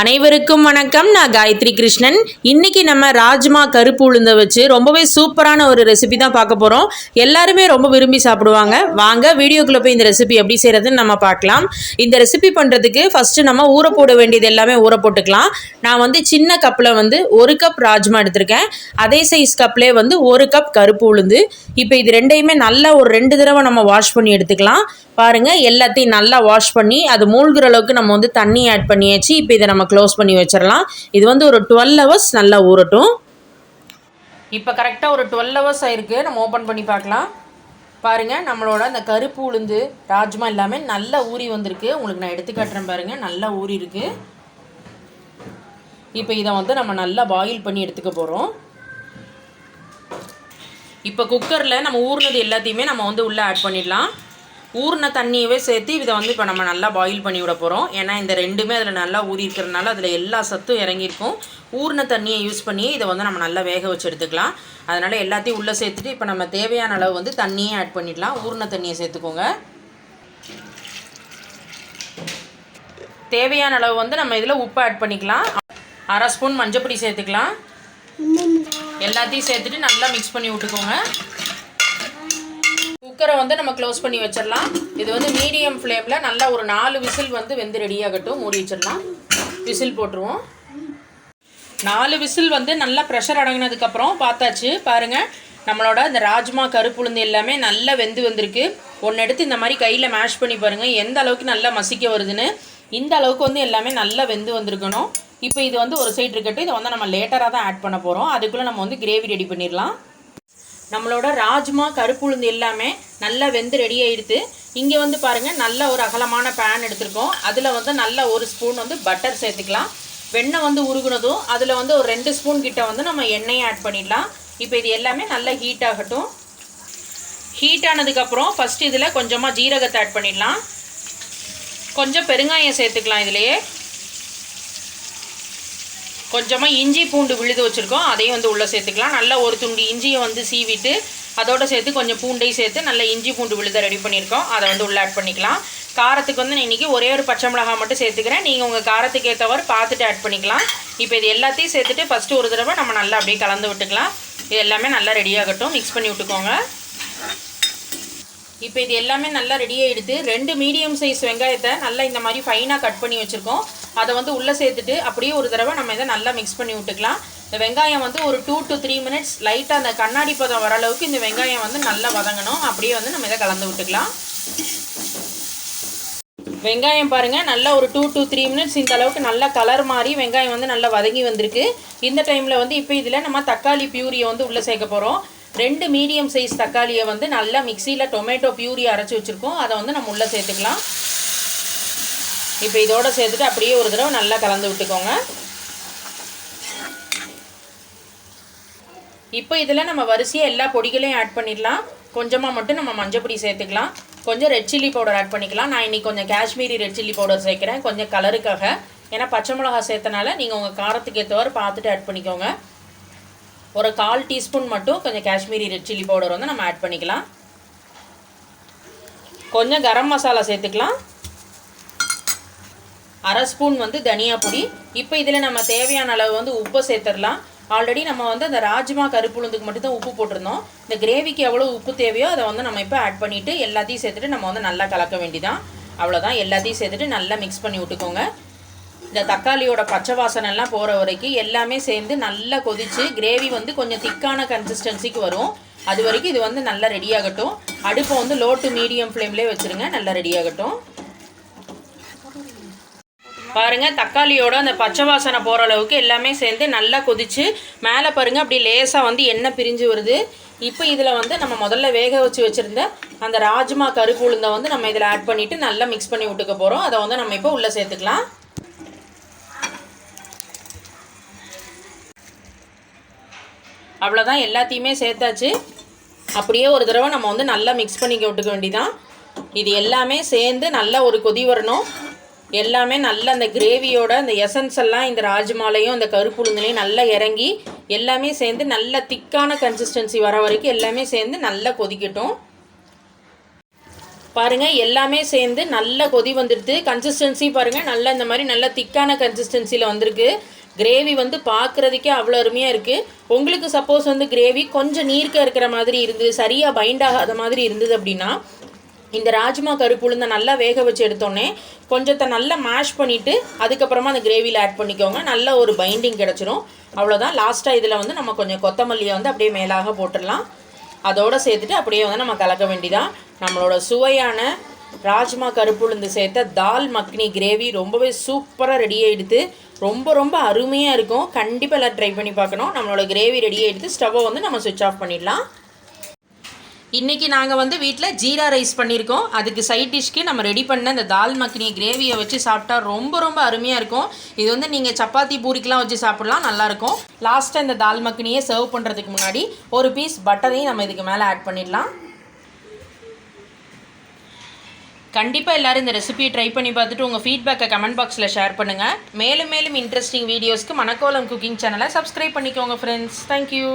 அனைவருக்கும் வணக்கம். நான் காயத்ரி கிருஷ்ணன். இன்னைக்கு நம்ம ராஜ்மா கருப்பு உளுந்தை வச்சு ரொம்பவே சூப்பரான ஒரு ரெசிபி தான் பார்க்க போகிறோம் எல்லாருமே ரொம்ப விரும்பி சாப்பிடுவாங்க. வாங்க வீடியோக்குள்ளே போய் இந்த ரெசிபி எப்படி செய்கிறதுன்னு நம்ம பார்க்கலாம். இந்த ரெசிபி பண்ணுறதுக்கு ஃபஸ்ட்டு நம்ம ஊற போட வேண்டியது எல்லாமே ஊற போட்டுக்கலாம். நான் வந்து சின்ன கப்பில் வந்து ஒரு கப் ராஜ்மா எடுத்திருக்கேன். அதே சைஸ் கப்லேயே வந்து ஒரு கப் கருப்பு உளுந்து. இப்போ இது ரெண்டையுமே நல்லா ஒரு ரெண்டு தடவை நம்ம வாஷ் பண்ணி எடுத்துக்கலாம். பாருங்கள் எல்லாத்தையும் நல்லா வாஷ் பண்ணி அது மூழ்கிற அளவுக்கு நம்ம வந்து தண்ணி ஆட் பண்ணியாச்சு. இப்போ இதை நம்ம க்ளோஸ் பண்ணி வச்சிடலாம் இது வந்து ஒரு டுவெல் ஹவர்ஸ் நல்லா ஊறட்டும். இப்போ கரெக்டாக ஒரு டுவெல் ஹவர்ஸ் ஆயிருக்கு. நம்ம ஓப்பன் பண்ணி பார்க்கலாம். பாருங்கள் நம்மளோட அந்த கருப்பு உளுந்து ராஜ்மா எல்லாமே நல்லா ஊறி வந்திருக்கு. உங்களுக்கு நான் எடுத்து காட்டுறேன் பாருங்கள் நல்லா ஊறி இருக்கு. இப்போ இதை வந்து நம்ம நல்லா பாயில் பண்ணி எடுத்துக்க போகிறோம் இப்போ குக்கரில் நம்ம ஊறினது எல்லாத்தையுமே நம்ம வந்து உள்ளே ஆட் பண்ணிடலாம். ஊறின தண்ணியவே சேர்த்து இதை வந்து இப்போ நம்ம நல்லா பாயில் பண்ணி விட போகிறோம் ஏன்னா இந்த ரெண்டுமே அதில் நல்லா ஊறி இருக்கிறதுனால அதில் எல்லா சத்தும் இறங்கியிருக்கும். ஊறின தண்ணியை யூஸ் பண்ணி இதை வந்து நம்ம நல்லா வேக வச்சு எடுத்துக்கலாம். அதனால் எல்லாத்தையும் உள்ளே சேர்த்துட்டு இப்போ நம்ம தேவையான அளவு வந்து தண்ணியே ஆட் பண்ணிடலாம். ஊறின தண்ணியை சேர்த்துக்கோங்க. தேவையான அளவு வந்து நம்ம இதில் உப்பு ஆட் பண்ணிக்கலாம். அரை ஸ்பூன் மஞ்சப்பொடி சேர்த்துக்கலாம். எல்லாத்தையும் சேர்த்துட்டு நல்லா மிக்ஸ் பண்ணி விட்டுக்கோங்க. குக்கரை வந்து நம்ம க்ளோஸ் பண்ணி வச்சிடலாம். இது வந்து மீடியம் ஃப்ளேமில் நல்லா ஒரு நாலு விசில் வந்து வெந்து ரெடியாகட்டும் மூடி வச்சிடலாம். விசில் போட்டுருவோம். நாலு விசில் வந்து நல்லா ப்ரெஷர் அடங்கினதுக்கப்புறம் பார்த்தாச்சு. பாருங்கள் நம்மளோட இந்த ராஜ்மா கருப்புளுந்து எல்லாமே நல்லா வெந்து வந்திருக்கு. ஒன்று எடுத்து இந்த மாதிரி கையில் மேஷ் பண்ணி பாருங்கள் எந்த அளவுக்கு நல்லா மசிக்க வருதுன்னு. இந்த அளவுக்கு வந்து எல்லாமே நல்லா வெந்து வந்திருக்கணும். இப்போ இது வந்து ஒரு சைடு இருக்கட்டும். இதை வந்து நம்ம லேட்டராக தான் ஆட் பண்ண போகிறோம் அதுக்குள்ளே நம்ம வந்து கிரேவி ரெடி பண்ணிடலாம். நம்மளோட ராஜ்மா கருப்புளுந்து எல்லாமே நல்லா வெந்து ரெடி ஆயிடுது. இங்கே வந்து பாருங்கள் நல்ல ஒரு அகலமான பேன் எடுத்திருக்கோம். அதில் வந்து நல்ல ஒரு ஸ்பூன் வந்து பட்டர் சேர்த்துக்கலாம். வெண்ணெய் வந்து உருகுனதும் அதில் வந்து ஒரு ரெண்டு ஸ்பூன் கிட்ட வந்து நம்ம எண்ணெயை ஆட் பண்ணிடலாம். இப்போ இது எல்லாமே நல்லா ஹீட் ஆகட்டும். ஹீட் ஆனதுக்கப்புறம் ஃபஸ்ட் இதில் கொஞ்சமாக ஜீரகத்தை ஆட் பண்ணிடலாம். கொஞ்சம் பெருங்காயம் சேர்த்துக்கலாம் இதுலேயே. கொஞ்சமாக இஞ்சி பூண்டு விழுது வச்சுருக்கோம். அதையும் வந்து உள்ளே சேர்த்துக்கலாம். நல்லா ஒரு துண்டு இஞ்சியை வந்து சீவிட்டு அதோட சேர்த்து கொஞ்சம் பூண்டையும் சேர்த்து நல்லா இஞ்சி பூண்டு விழுதை ரெடி பண்ணியிருக்கோம். அதை வந்து உள்ளே ஆட் பண்ணிக்கலாம். காரத்துக்கு வந்து நான் இன்றைக்கி ஒரே ஒரு பச்சை மிளகாய் மட்டும் சேர்த்துக்கிறேன். நீங்கள் உங்கள் காரத்துக்கு ஏற்றவாறு பார்த்துட்டு ஆட் பண்ணிக்கலாம். இப்போ இது எல்லாத்தையும் சேர்த்துட்டு ஃபஸ்ட்டு ஒரு தடவை நம்ம நல்லா அப்படியே கலந்து விட்டுக்கலாம். இது எல்லாமே நல்லா ரெடியாகட்டும் மிக்ஸ் பண்ணி விட்டுக்கோங்க. இப்போ இது எல்லாமே நல்லா ரெடி ஆகிடுது ரெண்டு மீடியம் சைஸ் வெங்காயத்தை நல்லா இந்த மாதிரி ஃபைனாக கட் பண்ணி வச்சுருக்கோம். அதை வந்து உள்ளே சேர்த்துட்டு அப்படியே ஒரு தடவை நம்ம இதை நல்லா மிக்ஸ் பண்ணி விட்டுக்கலாம். இந்த வெங்காயம் வந்து ஒரு டூ டு த்ரீ மினிட்ஸ் லைட்டாக அந்த கண்ணாடி பதம் வர அளவுக்கு இந்த வெங்காயம் வந்து நல்லா வதங்கணும். அப்படியே வந்து நம்ம இதை கலந்து விட்டுக்கலாம். வெங்காயம் பாருங்கள் நல்லா ஒரு டூ டு த்ரீ மினிட்ஸ் இந்த அளவுக்கு நல்லா கலர் மாறி வெங்காயம் வந்து நல்லா வதங்கி வந்திருக்கு. இந்த டைமில் வந்து இப்போ இதில் நம்ம தக்காளி பியூரியை வந்து உள்ளே சேர்க்க போகிறோம் ரெண்டு மீடியம் சைஸ் தக்காளியை வந்து நல்லா மிக்சியில் டொமேட்டோ பியூரி அரைச்சி வச்சுருக்கோம். அதை வந்து நம்ம உள்ளே சேர்த்துக்கலாம். இப்போ இதோட சேர்த்துட்டு அப்படியே ஒரு தடவை நல்லா கலந்து விட்டுக்கோங்க. இப்போ இதில் நம்ம வரிசையாக எல்லா பொடிகளையும் ஆட் பண்ணிடலாம். கொஞ்சமாக மட்டும் நம்ம மஞ்சப்பொடி சேர்த்துக்கலாம். கொஞ்சம் ரெட் சில்லி பவுடர் ஆட் பண்ணிக்கலாம். நான் இன்றைக்கி கொஞ்சம் காஷ்மீரி ரெட் சில்லி பவுடர் சேர்க்குறேன். கொஞ்சம் கலருக்காக ஏன்னா பச்சை மிளகா சேர்த்தனால நீங்கள் உங்கள் காரத்துக்கு ஏற்றவாறு பார்த்துட்டு ஆட் பண்ணிக்கோங்க. ஒரு கால் டீஸ்பூன் மட்டும் கொஞ்சம் காஷ்மீரி ரெட் சில்லி பவுடர் வந்து நம்ம ஆட் பண்ணிக்கலாம். கொஞ்சம் கரம் மசாலா சேர்த்துக்கலாம். அரை ஸ்பூன் வந்து தனியா பொடி. இப்போ இதில் நம்ம தேவையான அளவு வந்து உப்பை சேர்த்துடலாம். ஆல்ரெடி நம்ம வந்து அந்த ராஜ்மா கருப்புளுந்துக்கு மட்டும் தான் உப்பு போட்டிருந்தோம். இந்த கிரேவிக்கு எவ்வளோ உப்பு தேவையோ அதை வந்து நம்ம இப்போ ஆட் பண்ணிவிட்டு எல்லாத்தையும் சேர்த்துட்டு நம்ம வந்து நல்லா கலக்க வேண்டிதான் அவ்வளோதான் எல்லாத்தையும் சேர்த்துட்டு நல்லா மிக்ஸ் பண்ணி விட்டுக்கோங்க. இந்த தக்காளியோட பச்சை வாசனைலாம் போகிற வரைக்கும் எல்லாமே சேர்ந்து நல்லா கொதித்து கிரேவி வந்து கொஞ்சம் திக்கான கன்சிஸ்டன்சிக்கு வரும். அது வரைக்கும் இது வந்து நல்லா ரெடி ஆகட்டும். அடுப்பை வந்து லோ டு மீடியம் ஃப்ளேம்லேயே வச்சுருங்க நல்லா ரெடி ஆகட்டும். பாருங்க தக்காளியோட அந்த பச்சை வாசனை போகிற அளவுக்கு எல்லாமே சேர்ந்து நல்லா கொதிச்சு மேலே பாருங்க அப்படி லேசாக வந்து எண்ணெய் பிரிஞ்சு வருது. இப்போ இதில் வந்து நம்ம முதல்ல வேக வச்சு வச்சுருந்த அந்த ராஜ்மா கருப்பு உளுந்தை வந்து நம்ம இதில் ஆட் பண்ணிவிட்டு நல்லா மிக்ஸ் பண்ணி விட்டுக்க போகிறோம் அதை வந்து நம்ம இப்போ உள்ளே சேர்த்துக்கலாம். அவ்வளோதான் எல்லாத்தையுமே சேர்த்தாச்சு. அப்படியே ஒரு தடவை நம்ம வந்து நல்லா மிக்ஸ் பண்ணிக்க விட்டுக்க வேண்டிதான். இது எல்லாமே சேர்ந்து நல்லா ஒரு கொதி வரணும். எல்லாமே நல்ல அந்த கிரேவியோட அந்த எசன்ஸ் எல்லாம் இந்த ராஜ்மாலையும் இந்த கருப்புளுந்தலையும் நல்லா இறங்கி எல்லாமே சேர்ந்து நல்ல திக்கான கன்சிஸ்டன்சி வர வரைக்கும் எல்லாமே சேர்ந்து நல்லா கொதிக்கட்டும். பாருங்கள் எல்லாமே சேர்ந்து நல்ல கொதி வந்துடுது. கன்சிஸ்டன்சி பாருங்கள் நல்ல இந்த மாதிரி நல்ல திக்கான கன்சிஸ்டன்சியில் வந்திருக்கு. கிரேவி வந்து பார்க்குறதுக்கே அவ்வளோ அருமையாக இருக்குது உங்களுக்கு சப்போஸ் வந்து கிரேவி கொஞ்சம் நீர்க்க இருக்கிற மாதிரி இருந்தது சரியாக பைண்ட் ஆகாத மாதிரி இருந்தது அப்படின்னா இந்த ராஜ்மா கருப்பு உளுந்தை நல்லா வேக வச்சு எடுத்தோடனே கொஞ்சத்தை நல்லா மேஷ் பண்ணிவிட்டு அதுக்கப்புறமா அந்த கிரேவியில் ஆட் பண்ணிக்கோங்க. நல்ல ஒரு பைண்டிங் கிடச்சிரும். அவ்வளோதான் லாஸ்ட்டாக இதில் வந்து நம்ம கொஞ்சம் கொத்தமல்லியை வந்து அப்படியே மேலாக போட்டுடலாம். அதோடு சேர்த்துட்டு அப்படியே வந்து நம்ம கலக்க வேண்டிதான். நம்மளோட சுவையான ராஜ்மா கருப்பு உளுந்து சேர்த்த தால் மக்னி கிரேவி ரொம்பவே சூப்பராக ரெடி ஆகிடுது ரொம்ப ரொம்ப அருமையாக இருக்கும். கண்டிப்பாக எல்லாம் ட்ரை பண்ணி பார்க்கணும். நம்மளோட கிரேவி ரெடியாக எடுத்து ஸ்டவ்வை வந்து நம்ம சுவிட்ச் ஆஃப் பண்ணிடலாம். இன்றைக்கி நாங்கள் வந்து வீட்டில் ஜீரா ரைஸ் பண்ணியிருக்கோம் அதுக்கு சைட் டிஷ்க்கு நம்ம ரெடி பண்ண இந்த தால் மக்னி கிரேவியை வச்சு சாப்பிட்டா ரொம்ப ரொம்ப அருமையாக இருக்கும். இது வந்து நீங்கள் சப்பாத்தி பூரிக்கெலாம் வச்சு சாப்பிட்லாம். நல்லாயிருக்கும் லாஸ்ட்டாக இந்த தால் மக்னியை சர்வ் பண்ணுறதுக்கு முன்னாடி ஒரு பீஸ் பட்டரையும் நம்ம இதுக்கு மேலே ஆட் பண்ணிடலாம். கண்டிப்பாக எல்லோரும் இந்த ரெசிபியை ட்ரை பண்ணி பார்த்துட்டு உங்கள் ஃபீட்பேக்கை கமெண்ட் பாக்ஸில் ஷேர் பண்ணுங்கள் மேலும் மேலும் இன்ட்ரெஸ்டிங் வீடியோஸ்க்கு மணக்கோலம் குக்கிங் சேனலை சப்ஸ்கிரைப் பண்ணிக்கோங்க ஃப்ரெண்ட்ஸ் தேங்க்யூ